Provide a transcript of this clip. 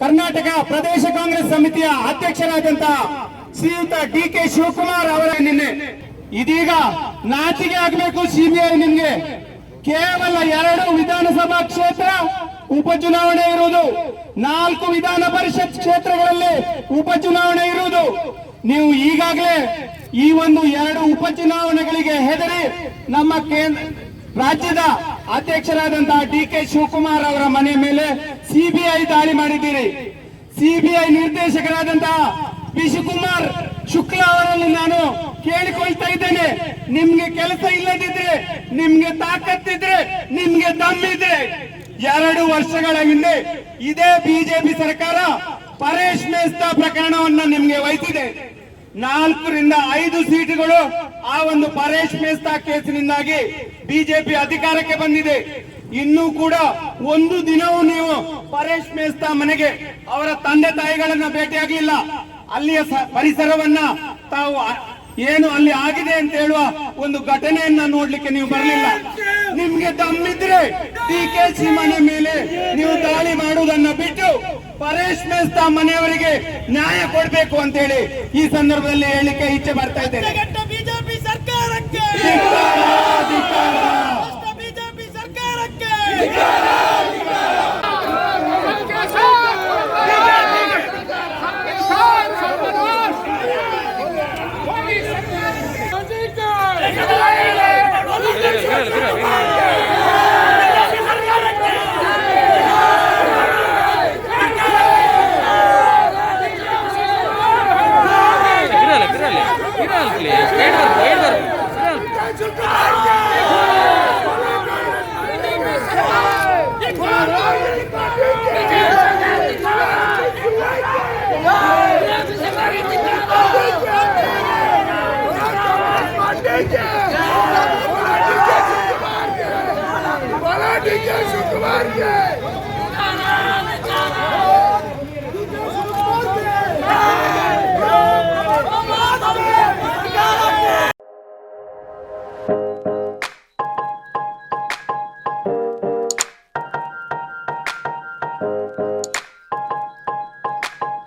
ಕರ್ನಾಟಕ ಪ್ರದೇಶ ಕಾಂಗ್ರೆಸ್ ಸಮಿತಿಯ ಅಧ್ಯಕ್ಷರಾದಂತ ಶ್ರೀಯುತ D K Shivakumar ಅವರ ನಿನ್ನೆ. ಇದೀಗ ನಾಚಿಗೆ ಆಗಬೇಕು ಸಿಬಿಐ ನಿಮ್ಗೆ. ಕೇವಲ ಎರಡು ವಿಧಾನಸಭಾ ಕ್ಷೇತ್ರ ಉಪಚುನಾವಣೆ ಇರುವುದು. ನಾಲ್ಕು ವಿಧಾನ ಪರಿಷತ್ ಕ್ಷೇತ್ರಗಳಲ್ಲಿ ಉಪಚುನಾವಣೆ ಇರುವುದು. ನೀವು ಈಗಾಗಲೇ ಈ ಒಂದು ಎರಡು ಉಪಚುನಾವಣೆಗಳಿಗೆ ಹೆದರಿ ನಮ್ಮ ಕೇಂದ್ರ ರಾಜ್ಯದ ಅಧ್ಯಕ್ಷರಾದಂತಹ ಡಿ ಕೆ ಶಿವಕುಮಾರ್ ಅವರ ಮನೆ ಮೇಲೆ ಸಿಬಿಐ ದಾಳಿ ಮಾಡಿದ್ದೀರಿ. ಸಿಬಿಐ ನಿರ್ದೇಶಕರಾದಂತಹ ವಿಶುಕುಮಾರ್ ಶುಕ್ಲಾ ಅವರನ್ನು ನಾನು ಕೇಳಿಕೊಳ್ತಾ ಇದ್ದೇನೆ. ನಿಮ್ಗೆ ಕೆಲಸ ಇಲ್ಲದಿದ್ರೆ, ನಿಮ್ಗೆ ತಾಕತ್ತಿದ್ರೆ ನಿಮ್ಗೆ ದಮ್ಮಿದ್ರೆ ಎರಡು ವರ್ಷಗಳ ಹಿಂದೆ ಇದೇ ಬಿಜೆಪಿ ಸರ್ಕಾರ ಪರೇಶ್ ಮೇಸ್ತಾ ಪ್ರಕರಣವನ್ನ ನಿಮ್ಗೆ ವಹಿಸಿದೆ. ನಾಲ್ಕರಿಂದ ಐದು ಸೀಟುಗಳು ಆ ಒಂದು ಪರೇಶ್ ಮೇಸ್ತಾ ಕೇಸಿನಿಂದಾಗಿ ಬಿಜೆಪಿ ಅಧಿಕಾರಕ್ಕೆ ಬಂದಿದೆ. ಇನ್ನೂ ಕೂಡ ಒಂದು ದಿನವೂ ನೀವು ಪರೇಶ್ ಮೇಸ್ತಾ ಮನೆಗೆ ಅವರ ತಂದೆ ತಾಯಿಗಳನ್ನ ಭೇಟಿಯಾಗಲಿಲ್ಲ. ಅಲ್ಲಿಯ ಪರಿಸರವನ್ನ ತಾವು ಏನು ಅಲ್ಲಿ ಆಗಿದೆ ಅಂತ ಹೇಳುವ ಒಂದು ಘಟನೆಯನ್ನ ನೋಡ್ಲಿಕ್ಕೆ ನೀವು ಬರಲಿಲ್ಲ. ನಿಮ್ಗೆ ದಮ್ಮಿದ್ರೆ ಟಿ ಕೆ ಸಿ ಮನೆ ಮೇಲೆ ರೇಷ್ಮೆಸ್ತಾ ಮನೆಯವರಿಗೆ ನ್ಯಾಯ ಕೊಡಬೇಕು ಅಂತ ಹೇಳಿ ಈ ಸಂದರ್ಭದಲ್ಲಿ ಹೇಳಿಕೆ ಇಚ್ಛೆ ಮಾಡ್ತಾ ಇದ್ದೇನೆ. ಬಿಜೆಪಿ ಸರ್ಕಾರಕ್ಕೆ! ಬಿಜೆಪಿ ಸರ್ಕಾರಕ್ಕೆ! Gracias. Marquez!